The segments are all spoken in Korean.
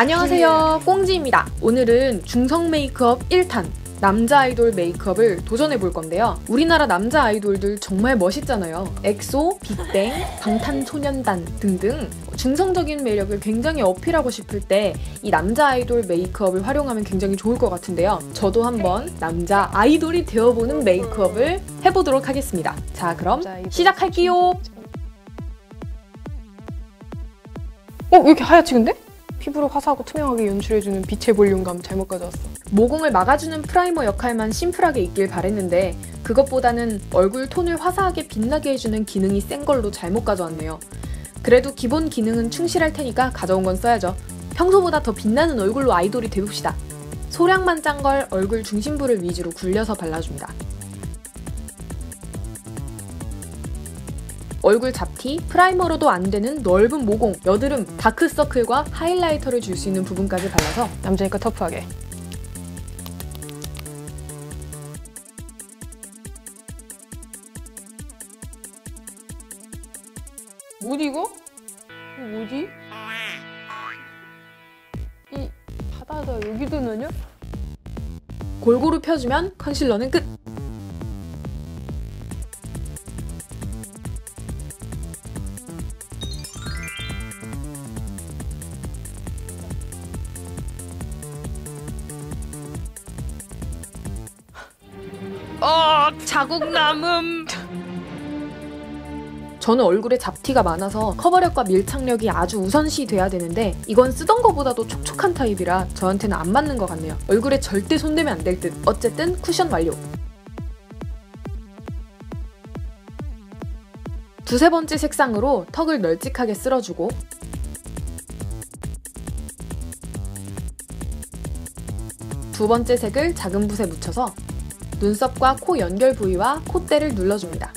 안녕하세요 꽁지입니다 오늘은 중성 메이크업 1탄 남자 아이돌 메이크업을 도전해 볼 건데요. 우리나라 남자 아이돌들 정말 멋있잖아요. 엑소, 빅뱅, 방탄소년단 등등 중성적인 매력을 굉장히 어필하고 싶을 때 이 남자 아이돌 메이크업을 활용하면 굉장히 좋을 것 같은데요. 저도 한번 남자 아이돌이 되어보는 메이크업을 해보도록 하겠습니다. 자, 그럼 시작할게요. 어, 왜 이렇게 하얗지 근데? 피부를 화사하고 투명하게 연출해주는 빛의 볼륨감 잘못 가져왔어. 모공을 막아주는 프라이머 역할만 심플하게 있길 바랬는데 그것보다는 얼굴 톤을 화사하게 빛나게 해주는 기능이 센 걸로 잘못 가져왔네요. 그래도 기본 기능은 충실할 테니까 가져온 건 써야죠. 평소보다 더 빛나는 얼굴로 아이돌이 되봅시다. 소량만 짠 걸 얼굴 중심부를 위주로 굴려서 발라줍니다. 얼굴 잡티, 프라이머로도 안 되는 넓은 모공, 여드름, 다크서클과 하이라이터를 줄 수 있는 부분까지 발라서 남자니까 터프하게 뭐지 이거? 이거 뭐지? 이 바다가 여기도 넣냐? 골고루 펴주면 컨실러는 끝! 자국 남음. 저는 얼굴에 잡티가 많아서 커버력과 밀착력이 아주 우선시 돼야 되는데 이건 쓰던 거보다도 촉촉한 타입이라 저한테는 안 맞는 것 같네요. 얼굴에 절대 손대면 안 될 듯. 어쨌든 쿠션 완료. 두세 번째 색상으로 턱을 널찍하게 쓸어주고 두 번째 색을 작은 붓에 묻혀서 눈썹과 코 연결 부위와 콧대를 눌러줍니다.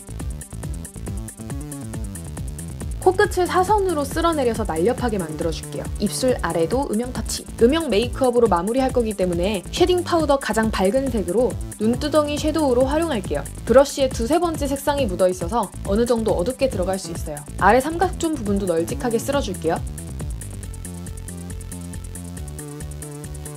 코끝을 사선으로 쓸어내려서 날렵하게 만들어줄게요. 입술 아래도 음영 터치. 음영 메이크업으로 마무리할 거기 때문에 쉐딩 파우더 가장 밝은 색으로 눈두덩이 섀도우로 활용할게요. 브러쉬에 두세 번째 색상이 묻어있어서 어느 정도 어둡게 들어갈 수 있어요. 아래 삼각존 부분도 널찍하게 쓸어줄게요.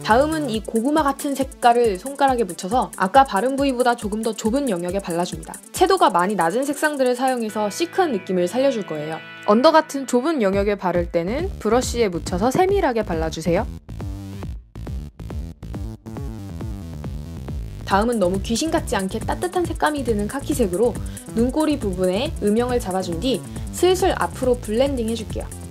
다음은 이 고구마 같은 색깔을 손가락에 묻혀서 아까 바른 부위보다 조금 더 좁은 영역에 발라줍니다. 채도가 많이 낮은 색상들을 사용해서 시크한 느낌을 살려줄 거예요. 언더 같은 좁은 영역에 바를 때는 브러쉬에 묻혀서 세밀하게 발라주세요. 다음은 너무 귀신 같지 않게 따뜻한 색감이 드는 카키색으로 눈꼬리 부분에 음영을 잡아준 뒤 슬슬 앞으로 블렌딩 해줄게요.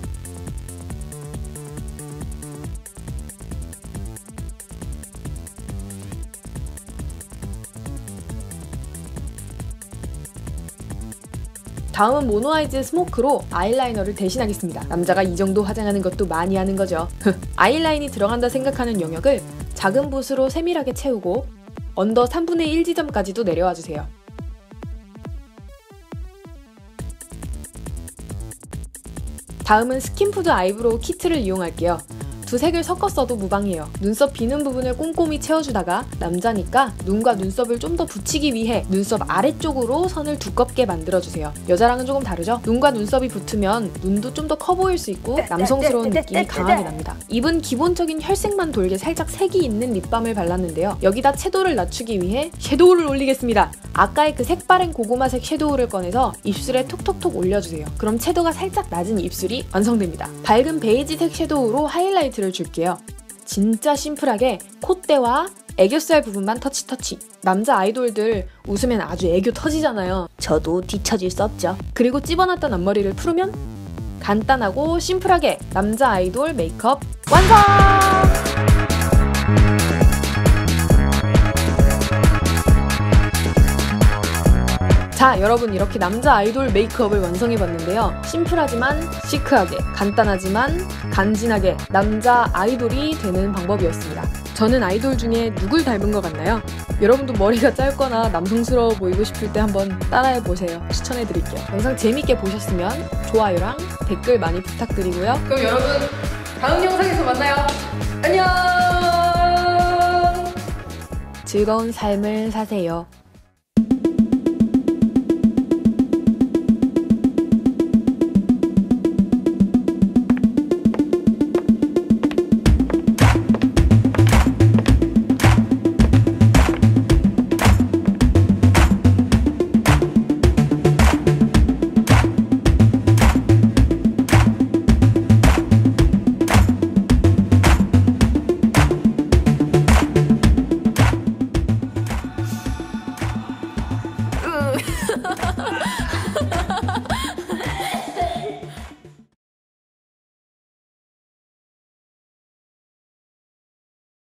다음은 모노아이즈 스모크로 아이라이너를 대신하겠습니다. 남자가 이 정도 화장하는 것도 많이 하는 거죠. 아이라인이 들어간다 생각하는 영역을 작은 붓으로 세밀하게 채우고 언더 3분의 1 지점까지도 내려와 주세요. 다음은 스킨푸드 아이브로우 키트를 이용할게요. 두 색을 섞어 써도 무방해요. 눈썹 비는 부분을 꼼꼼히 채워주다가 남자니까 눈과 눈썹을 좀 더 붙이기 위해 눈썹 아래쪽으로 선을 두껍게 만들어주세요. 여자랑은 조금 다르죠? 눈과 눈썹이 붙으면 눈도 좀 더 커 보일 수 있고 남성스러운 느낌이 강하게 납니다. 입은 기본적인 혈색만 돌게 살짝 색이 있는 립밤을 발랐는데요. 여기다 채도를 낮추기 위해 섀도우를 올리겠습니다. 아까의 그 색바랜 고구마색 섀도우를 꺼내서 입술에 톡톡톡 올려주세요. 그럼 채도가 살짝 낮은 입술이 완성됩니다. 밝은 베이지색 섀도우로 하이라이 트를 줄게요. 진짜 심플하게 콧대와 애교살 부분만 터치 터치. 남자 아이돌들 웃으면 아주 애교 터지잖아요. 저도 뒤처질 수 없죠. 그리고 찝어놨던 앞머리를 풀으면 간단하고 심플하게 남자 아이돌 메이크업 완성! 자, 여러분 이렇게 남자 아이돌 메이크업을 완성해봤는데요. 심플하지만 시크하게, 간단하지만 간지나게 남자 아이돌이 되는 방법이었습니다. 저는 아이돌 중에 누굴 닮은 것 같나요? 여러분도 머리가 짧거나 남성스러워 보이고 싶을 때 한번 따라해보세요. 추천해드릴게요. 영상 재밌게 보셨으면 좋아요랑 댓글 많이 부탁드리고요. 그럼 여러분 다음 영상에서 만나요. 안녕! 즐거운 삶을 사세요. ハハハハ!